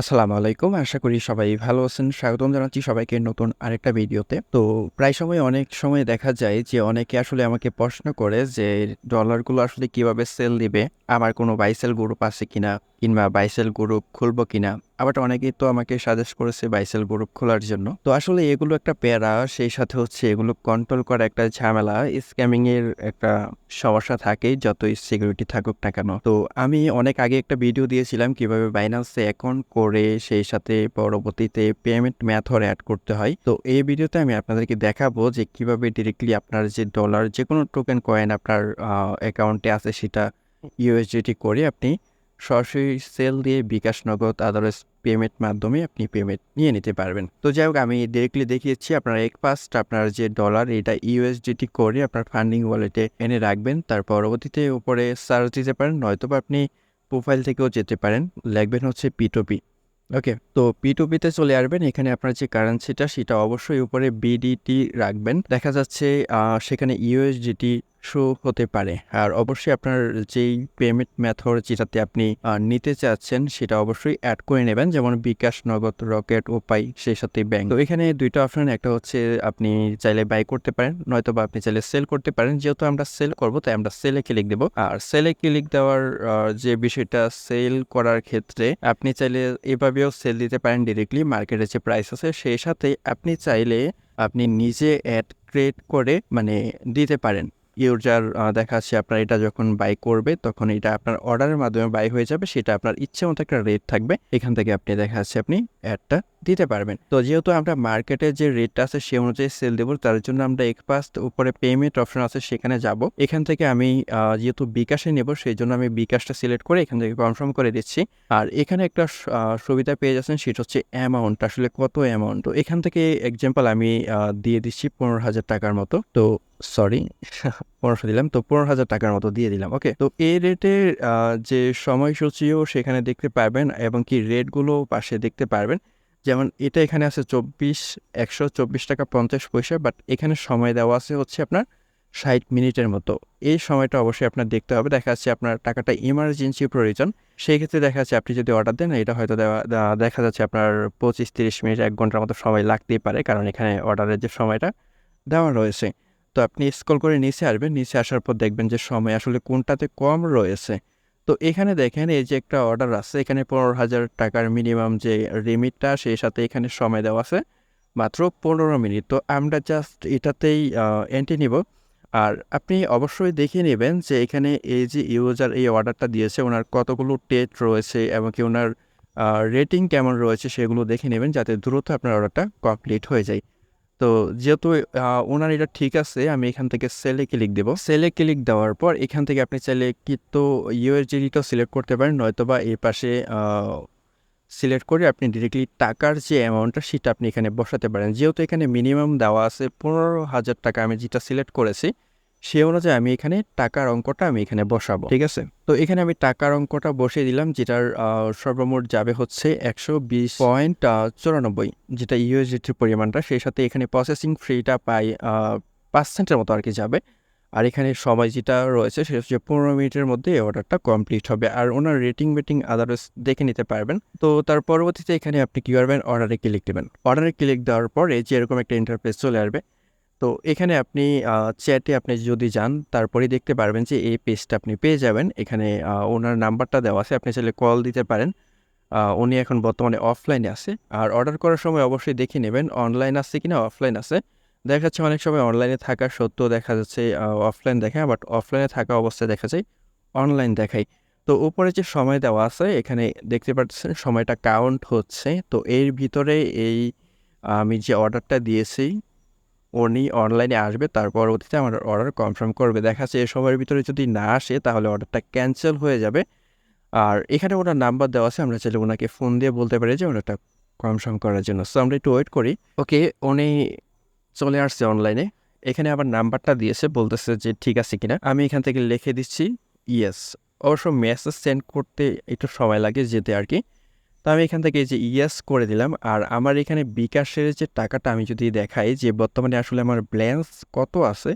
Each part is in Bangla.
আসসালামু আলাইকুম। আশা করি সবাই ভালো আছেন। স্বাগতম জানাচ্ছি সবাইকে নতুন আরেকটা ভিডিওতে। তো প্রায় সময় অনেক সময় দেখা যায় যে অনেকে আসলে আমাকে প্রশ্ন করে যে ডলারগুলো আসলে কীভাবে সেল দিবে? আমার কোনো বাইসেল গ্রুপ আছে কিনা? কিংবা বাইসেল গ্রুপ খুলবো কিনা, আবার অনেকেই তো আমাকে সাজেস্ট করেছে বাইসেল গ্রুপ খোলার জন্য। তো আসলে এগুলো একটা প্যারা, সেই সাথে হচ্ছে এগুলো কন্ট্রোল করা একটা ঝামেলা স্ক্যামিং এর একটা সমস্যা থাকে যতই সিকিউরিটি থাকুক না কেন। তো আমি অনেক আগে একটা ভিডিও দিয়েছিলাম কীভাবে বাইন্যান্সে অ্যাকাউন্ট করে, সেই সাথে পরবর্তীতে পেমেন্ট মেথড অ্যাড করতে হয়। তো এই ভিডিওতে আমি আপনাদেরকে দেখাবো যে কীভাবে ডিরেক্টলি আপনার যে ডলার যে কোনো টোকেন কয়েন আপনার অ্যাকাউন্টে আছে সেটা ইউএসডিটি করে আপনি সরাসরি সেল দিয়ে বিকাশ নগদ আদারওয়াইজ পেমেন্ট মাধ্যমে আপনি পেমেন্ট নিয়ে নিতে পারবেন। তো যাই হোক, আমি ডিরেক্টলি দেখিয়েছি আপনার এক পাস্ট আপনার যে ডলার এটা ইউএসডিটি করে আপনার ফান্ডিং ওয়ালেটে এনে রাখবেন। তার পরবর্তীতে উপরে সার্চ দিতে পারেন নয়তো আপনি প্রোফাইল থেকেও যেতে পারেন। লাগবেন হচ্ছে পিটোপি ওকে তো পিটুপিতে চলে আসবেন। এখানে আপনার যে কারেন্সিটা সেটা অবশ্যই উপরে বিডিটি রাখবেন। দেখা যাচ্ছে সেখানে ইউএসডিটি শো হতে পারে। আর অবশ্যই আপনার যেই পেমেন্ট মেথড যেটাতে আপনি নিতে চাচ্ছেন সেটা অবশ্যই অ্যাড করে নেবেন। যেমন বিকাশ নগদ, রকেট, উপায়, সেই সাথে ব্যাংক তো এখানে দুইটা অপশন একটা হচ্ছে আপনি চাইলে বাই করতে পারেন নয়তো বা আপনি চাইলে সেল করতে পারেন। যেহেতু আমরা সেল করব, তাই আমরা সেলে ক্লিক দেবো। আর সেলে ক্লিক দেওয়ার যে বিষয়টা সেল করার ক্ষেত্রে আপনি চাইলে এভাবেও সেল দিতে পারেন ডিরেক্টলি মার্কেটে যে প্রাইস আছে, সেই সাথে আপনি চাইলে আপনি নিজে অ্যাড ক্রিয়েট করে মানে দিতে পারেন। ইউজার দেখা আছে আপনার এটা যখন বাই করবে, তখন এটা আপনার অর্ডারের মাধ্যমে বাই হয়ে যাবে, সেটা আপনার ইচ্ছে মতো একটা রেট থাকবে। এখান থেকে আপনি দেখা আছে আপনি অ্যাডটা দিতে পারবেন। তো যেহেতু আমরা মার্কেটে যে রেটটা আছে সে অনুযায়ী সেল দেবো, তার জন্য আমরা একপাস্ট উপরে পেমেন্ট অপশন আছে সেখানে যাব। এখান থেকে আমি যেহেতু বিকাশে নেব, সেই জন্য আমি বিকাশটা সিলেক্ট করে এখান থেকে কনফার্ম করে দিচ্ছি। আর এখানে একটা সুবিধা পেয়ে যাচ্ছেন, সেটা হচ্ছে অ্যামাউন্ট আসলে কত অ্যামাউন্ট তো এখান থেকে এক্সাম্পল আমি দিয়ে দিচ্ছি পনেরো হাজার টাকার মতো। তো সরি পনেরোশো দিলাম। তো পনেরো হাজার টাকার মতো দিয়ে দিলাম ওকে তো এই রেটের যে সময়সূচিও সেখানে দেখতে পারবেন এবং কি রেটগুলো পাশে দেখতে পারবেন। যেমন এটা এখানে আছে চব্বিশ, একশো, চব্বিশ টাকা পঞ্চাশ পয়সা বাট এখানে সময় দেওয়া আছে হচ্ছে আপনার ষাট মিনিটের মতো। এই সময়টা অবশ্যই আপনার দেখতে হবে। দেখা যাচ্ছে আপনার টাকাটা ইমার্জেন্সি প্রয়োজন। সেই ক্ষেত্রে দেখা যাচ্ছে আপনি যদি অর্ডার দেন, এটা হয়তো দেওয়া দেখা যাচ্ছে আপনার পঁচিশ, তিরিশ মিনিট, এক ঘণ্টার মতো সময় লাগতেই পারে, কারণ এখানে অর্ডারের যে সময়টা দেওয়া রয়েছে। তো আপনি স্ক্রল করে নিচে আসবেন। নিচে আসার পর দেখবেন যে সময় আসলে কোনটাতে কম রয়েছে। তো এখানে দেখেন, এই যে একটা অর্ডার আছে, এখানে পনেরো হাজার টাকার মিনিমাম যে রিমিটটা সেই সাথে এখানে সময় দেওয়া আছে, মাত্র পনেরো মিনিট। তো আমরা জাস্ট এটাতেই এন্ট্রি নিব। আর আপনি অবশ্যই দেখে নেবেন যে এখানে এই যে ইউজার এই অর্ডারটা দিয়েছে, ওনার কতগুলো টেট রয়েছে এবং কি ওনার রেটিং কেমন রয়েছে, সেগুলো দেখে নেবেন, যাতে দ্রুত আপনার অর্ডারটা কমপ্লিট হয়ে যায়। তো যেহেতু ওনার এটা ঠিক আছে, আমি এখান থেকে সেলে ক্লিক দেবো। সেলে ক্লিক দেওয়ার পর এখান থেকে আপনি চাইলে কিন্তু ইউএসডিটাও সিলেক্ট করতে পারেন, নয়তোবা এই পাশে সিলেক্ট করে আপনি ডিরেক্টলি টাকার যে অ্যামাউন্টটা সেটা আপনি এখানে বসাতে পারেন। যেহেতু এখানে মিনিমাম দেওয়া আছে পনেরো হাজার টাকা, আমি যেটা সিলেক্ট করেছি সেই অনুযায়ী আমি এখানে টাকার অঙ্কটা আমি এখানে বসাবো, ঠিক আছে? তো এখানে আমি টাকার অঙ্কটা বসিয়ে দিলাম, যেটার সর্বমোট যাবে হচ্ছে একশো বিশ পয়েন্ট চুরানব্বই, যেটা ইউএসডিটির পরিমাণটা, সেই সাথে এখানে প্রসেসিং ফ্রিটা পাই পাঁচ সেন্টের মতো আর কি যাবে। আর এখানে সময় যেটা রয়েছে, সেটা হচ্ছে পনেরো মিনিটের মধ্যে এই অর্ডারটা কমপ্লিট হবে। আর ওনার রেটিং বেটিং আদারস দেখে নিতে পারবেন। তো তার পরবর্তীতে এখানে আপনি কী করবেন অর্ডারে ক্লিক দেবেন। অর্ডারে ক্লিক দেওয়ার পরে যে এরকম একটা ইন্টারফেস চলে আসবে তো এখানে আপনি চ্যাটে আপনি যদি যান, তারপরেই দেখতে পারবেন যে এই পেজটা আপনি পেয়ে যাবেন। এখানে ওনার নাম্বারটা দেওয়া আছে, আপনি চাইলে কল দিতে পারেন। উনি এখন বর্তমানে অফলাইনে আছে। আর অর্ডার করার সময় অবশ্যই দেখে নেবেন অনলাইন আছে কিনা অফলাইন আছে। দেখা যাচ্ছে অনেক সময় অনলাইনে থাকা সত্ত্বেও দেখা যাচ্ছে অফলাইন দেখায় বাট অফলাইনে থাকা অবস্থায় দেখা যায় অনলাইন দেখায়। তো উপরে যে সময় দেওয়া আছে, এখানে দেখতে পাচ্ছেন সময়টা কাউন্ট হচ্ছে। তো এর ভিতরে এই, আমি যে অর্ডারটা দিয়েছি উনি অনলাইনে আসবে, তার পরবর্তীতে আমার অর্ডার কনফার্ম করবে। দেখা যাচ্ছে এই সময়ের ভিতরে যদি না আসে, তাহলে অর্ডারটা ক্যান্সেল হয়ে যাবে। আর এখানে ওনার নাম্বার দেওয়া আছে, আমরা চাইলে ওনাকে ফোন দিয়ে বলতে পারি যে ওনারটা কনফার্ম করার জন্য। সো আমরা একটু ওয়েট করি। ওকে উনি চলে আসছে অনলাইনে এখানে আবার নাম্বারটা দিয়েছে, বলতেছে যে ঠিক আছে কিনা। আমি এখান থেকে লিখে দিচ্ছি ইয়েস অবশ্য মেসেজ সেন্ড করতে একটু সময় লাগে যেতে আর কি। তো আমি এখান থেকে যে ইয়েস করে দিলাম। আর আমার এখানে বিকাশের যে টাকাটা আমি যদি দেখাই যে বর্তমানে আসলে আমার ব্যালেন্স কত আছে,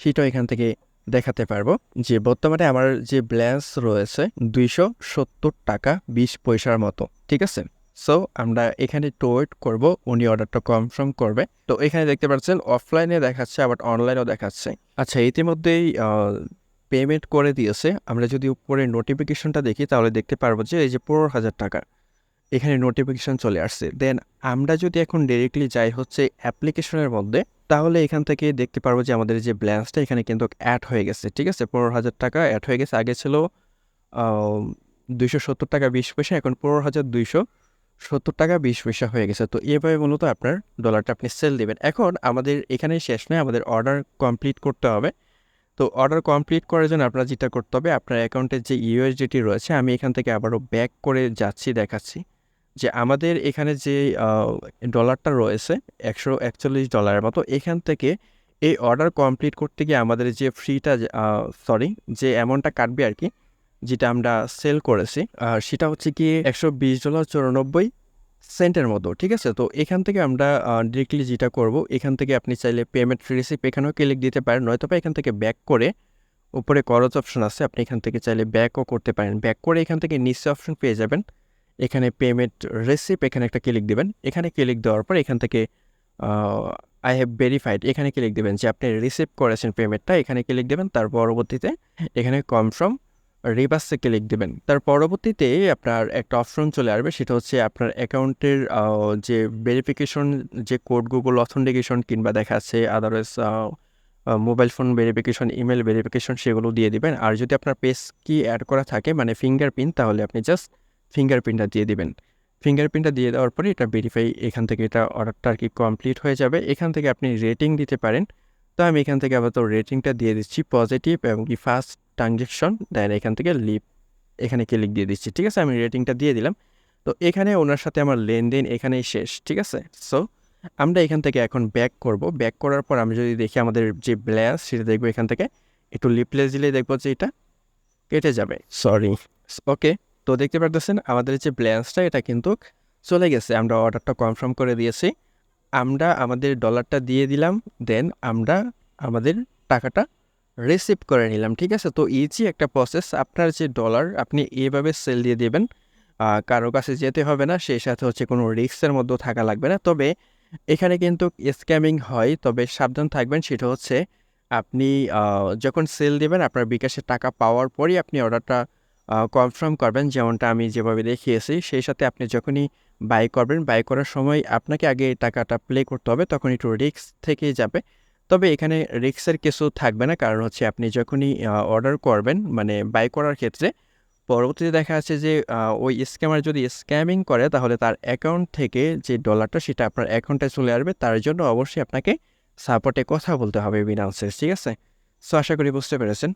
সেটাও এখান থেকে দেখাতে পারব। যে বর্তমানে আমার যে ব্যালেন্স রয়েছে দুইশো সত্তর টাকা বিশ পয়সার মতো, ঠিক আছে? সো আমরা এখানে একটু ওয়েট করব, উনি অর্ডারটা কনফার্ম করবে। তো এখানে দেখতে পাচ্ছেন অফলাইনে দেখাচ্ছে, আবার অনলাইনেও দেখাচ্ছে। আচ্ছা ইতিমধ্যেই পেমেন্ট করে দিয়েছে। আমরা যদি উপরে নোটিফিকেশনটা দেখি, তাহলে দেখতে পারব যে এই যে পনেরো হাজার টাকা। এখানে নোটিফিকেশন চলে আসছে। দেন আমরা যদি এখন ডিরেক্টলি যাই হচ্ছে অ্যাপ্লিকেশনের মধ্যে, তাহলে এখান থেকে দেখতে পারব যে আমাদের যে ব্যালেন্সটা এখানে কিন্তু অ্যাড হয়ে গেছে, ঠিক আছে? পনেরো হাজার টাকা অ্যাড হয়ে গেছে। আগে ছিল দুইশো সত্তর টাকা বিশ পয়সা, এখন পনেরো হাজার দুইশো সত্তর টাকা বিশ পয়সা হয়ে গেছে। তো এভাবে মূলত আপনার ডলারটা আপনি সেল দেবেন। এখন আমাদের এখানে শেষ নয়, আমাদের অর্ডার কমপ্লিট করতে হবে। তো অর্ডার কমপ্লিট করার জন্য আপনার যেটা করতে হবে, আপনার অ্যাকাউন্টের যে ইউএসডিটি রয়েছে, আমি এখান থেকে আবারও ব্যাক করে যাচ্ছি, দেখাচ্ছি। যে আমাদের এখানে যে ডলারটা রয়েছে একশো একচল্লিশ ডলারের মতো, এখান থেকে এই অর্ডার কমপ্লিট করতে গিয়ে আমাদের যে ফ্রিটা সরি, যে অ্যামাউন্টটা কাটবে আর কি, যেটা আমরা সেল করেছি আর সেটা হচ্ছে কি একশো বিশ ডলার চুরানব্বই সেন্টের মতো, ঠিক আছে? তো এখান থেকে আমরা ডিরেক্টলি যেটা করব, এখান থেকে আপনি চাইলে পেমেন্ট রিসিপ এখানেও ক্লিক দিতে পারেন নয়তো এখান থেকে ব্যাক করে উপরে করজ অপশন আছে, আপনি এখান থেকে চাইলে ব্যাকও করতে পারেন। ব্যাক করে এখান থেকে নিচে অপশন পেয়ে যাবেন। এখানে পেমেন্ট রিসিপ এখানে একটা ক্লিক দেবেন। এখানে ক্লিক দেওয়ার পর এখান থেকে আই হ্যাভ ভেরিফাইড এখানে ক্লিক দেবেন যে আপনি রিসিভ করেছেন পেমেন্টটা এখানে ক্লিক দেবেন। তার পরবর্তীতে এখানে কনফার্ম রিভার্সে ক্লিক দেবেন। তার পরবর্তীতে আপনার একটা অপশন চলে আসবে, সেটা হচ্ছে আপনার অ্যাকাউন্টের যে ভেরিফিকেশন যে কোড গুগল অথেন্টিকেশন কিংবা দেখাচ্ছে otherwise mobile phone verification email verification সেগুলো দিয়ে দিবেন। আর যদি আপনার পেস কি অ্যাড করা থাকে মানে ফিঙ্গারপ্রিন্ট তাহলে আপনি জাস্ট ফিঙ্গারপ্রিন্টটা দিয়ে দিবেন। ফিঙ্গারপ্রিন্টটা দিয়ে দেওয়ার পরে এটা ভেরিফাই এখান থেকে এটা অর্ডারটা আর কি কমপ্লিট হয়ে যাবে। এখান থেকে আপনি রেটিং দিতে পারেন। তো আমি এখান থেকে আবার তো রেটিংটা দিয়ে দিচ্ছি পজিটিভ এবং কি ফার্স্ট ট্রানজ্যাকশন দেন এখান থেকে লিপ এখানে ক্লিক দিয়ে দিচ্ছি। ঠিক আছে? আমি রেটিংটা দিয়ে দিলাম। তো এখানে ওনার সাথে আমার লেনদেন এখানেই শেষ। ঠিক আছে? সো আমরা এখান থেকে এখন ব্যাক করব। ব্যাক করার পর আমি যদি দেখি আমাদের যে ব্যালেন্স সেটা দেখব এখান থেকে। একটু লিপলেস দিলেই দেখব যে এটা কেটে যাবে। সরি ওকে তো দেখতে পারতেছেন, আমাদের যে ব্যালেন্সটা এটা কিন্তু চলে গেছে। আমরা অর্ডারটা কনফার্ম করে দিয়েছি। আমরা আমাদের ডলারটা দিয়ে দিলাম দেন আমরা আমাদের টাকাটা রিসিভ করে নিলাম, ঠিক আছে? তো ইজি একটা প্রসেস আপনার যে ডলার আপনি এভাবে সেল দিয়ে দেবেন। কারও কাছে যেতে হবে না, সেই সাথে হচ্ছে কোনো রিস্কের মধ্যেও থাকা লাগবে না। তবে এখানে কিন্তু স্ক্যামিং হয়, তবে সাবধান থাকবেন। সেটা হচ্ছে আপনি যখন সেল দেবেন, আপনার বিকাশে টাকা পাওয়ার পরই আপনি অর্ডারটা কনফার্ম করবেন যেমনটা আমি যেভাবে দেখিয়েছি। সেই সাথে আপনি যখনই বাই করবেন বাই করার সময় আপনাকে আগে টাকাটা প্লে করতে হবে, তখন একটু রিস্ক থেকেই যাবে। তবে এখানে রিক্সের কিছু থাকবে না, কারণ হচ্ছে আপনি যখনই অর্ডার করবেন মানে বাই করার ক্ষেত্রে, পরবর্তীতে দেখা যাচ্ছে যে ওই স্ক্যামার যদি স্ক্যামিং করে, তাহলে তার অ্যাকাউন্ট থেকে যে ডলারটা সেটা আপনার অ্যাকাউন্টে চলে আসবে। তার জন্য অবশ্যই আপনাকে সাপোর্টে কথা বলতে হবে বিনান্সের ঠিক আছে? সো আশা করি বুঝতে পেরেছেন।